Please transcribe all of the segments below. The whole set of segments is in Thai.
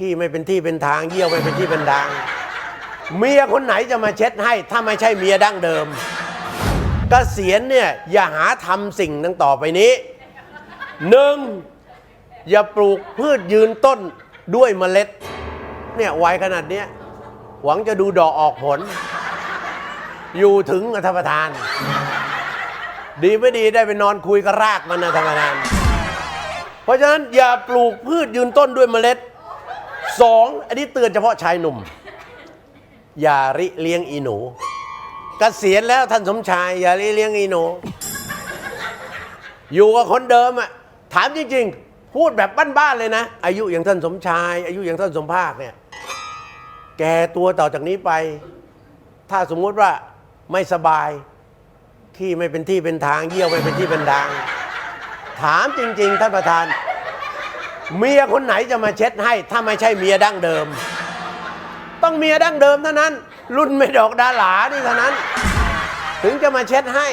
ขี้ไม่เป็นที่เป็นทางเยี่ยวไม่เป็นที่เป็นทาง เมียคนไหนจะมาเช็ดให้ ถ้าไม่ใช่เมียดั้งเดิมกเกษียณเนี่ยอย่าหาทำสิ่งดังต่อไปนี้หนึ่งอย่าปลูกพืชยืนต้นด้วยเมล็ด เนี่ยวัยขนาดเนี้ยหวังจะดูดอกออกผล อยู่ถึงนะท่านประธาน ดีไม่ดีได้ไปนอนคุยกับรากมันนะท่านประธาน เพราะฉะนั้นอย่าปลูกพืชยืนต้นด้วยเมล็ด สองอันนี้เตือนเฉพาะชายหนุ่ม อย่าริเลี้ยงอีหนูกเกษียณแล้วท่านสมชาย อย่าริเลี้ยงอีหนู อยู่กับคนเดิมอะถามจริง ๆ พูดแบบบ้านๆเลยนะ อายุอย่างท่านสมชาย อายุอย่างท่านสมภาคเนี่ย แกตัวต่อจากนี้ไป ถ้าสมมุติว่าไม่สบายขี้ไม่เป็นที่เป็นทางเยี่ยวไม่เป็นที่เป็นทาง ถามจริง ๆ ท่านประธาน เมียคนไหนจะมาเช็ดให้ ถ้าไม่ใช่เมียดั้งเดิม ต้องเมียดั้งเดิมเท่านั้น รุ่นไม่ดอกดาหลานี่เท่านั้น ถึงจะมาเช็ดให้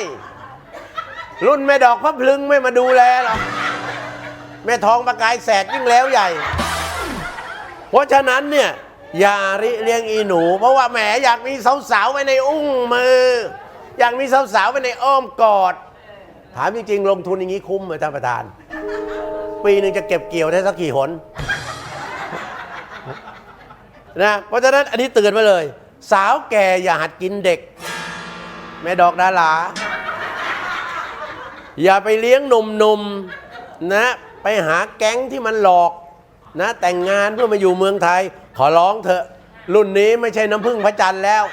รุ่นแม่ดอกพระพลึงไม่มาดูแลหรอกแม่ทองประกายแสดยิ่งแล้วใหญ่ เพราะฉะนั้นเนี่ยอย่าริเลี้ยงอีหนู เพราะว่าแหมอยากมีสาวๆไว้ในอุ้งมือ อยากมีสาวๆไว้ในอ้อมกอด ถามจริงๆลงทุนอย่างนี้คุ้มไหมท่านประธาน ปีหนึ่งจะเก็บเกี่ยวได้สักกี่หนนะเพราะฉะนั้นอันนี้เตือนไว้เลย สาวแก่อย่าหัดกินเด็ก แม่ดอกดาหลาอย่าไปเลี้ยงหนุ่มๆนะไปหาแก๊งที่มันหลอกนะแต่งงานเพื่อมาอยู่เมืองไทย ขอร้องเถอะ รุ่นนี้ไม่ใช่น้ำพึ่งพระจันทร์แล้ว